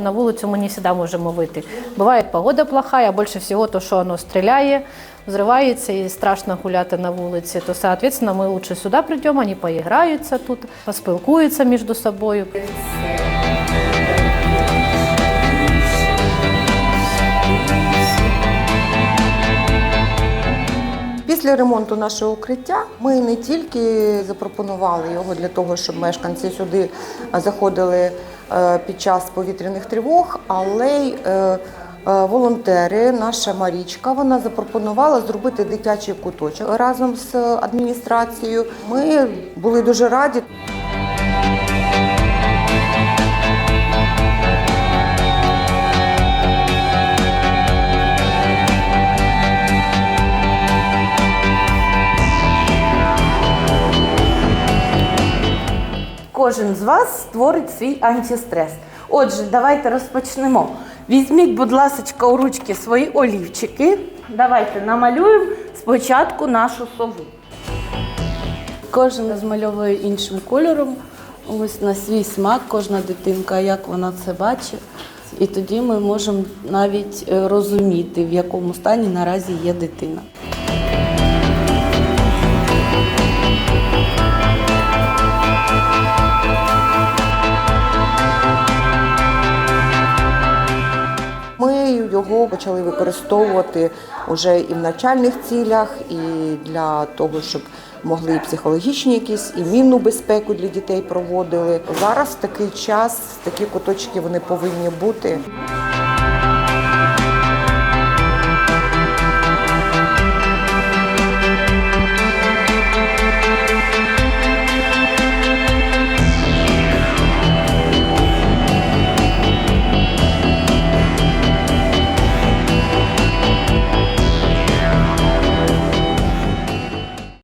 На вулицю ми не завжди можемо вийти. Буває погода плохая, а більше всього то, що воно стріляє, взривається і страшно гуляти на вулиці, то, соответственно, ми лучше сюди прийдемо, вони поіграються тут, поспілкуються між собою. Після ремонту нашого укриття ми не тільки запропонували його для того, щоб мешканці сюди заходили е, під час повітряних тривог, але й е, е, волонтери, наша Марічка, вона запропонувала зробити дитячий куточок разом з адміністрацією. Ми були дуже раді. Кожен з вас створить свій антистрес. Отже, давайте розпочнемо. Візьміть, будь ласка, у ручки свої олівчики. Давайте намалюємо спочатку нашу сову. Кожен розмальовує іншим кольором, ось на свій смак, кожна дитинка, як вона це бачить. І тоді ми можемо навіть е, розуміти, в якому стані наразі є дитина. Його почали використовувати вже і в навчальних цілях, і для того, щоб могли і психологічні якісь і мінну безпеку для дітей проводили. Зараз в такий час такі куточки вони повинні бути.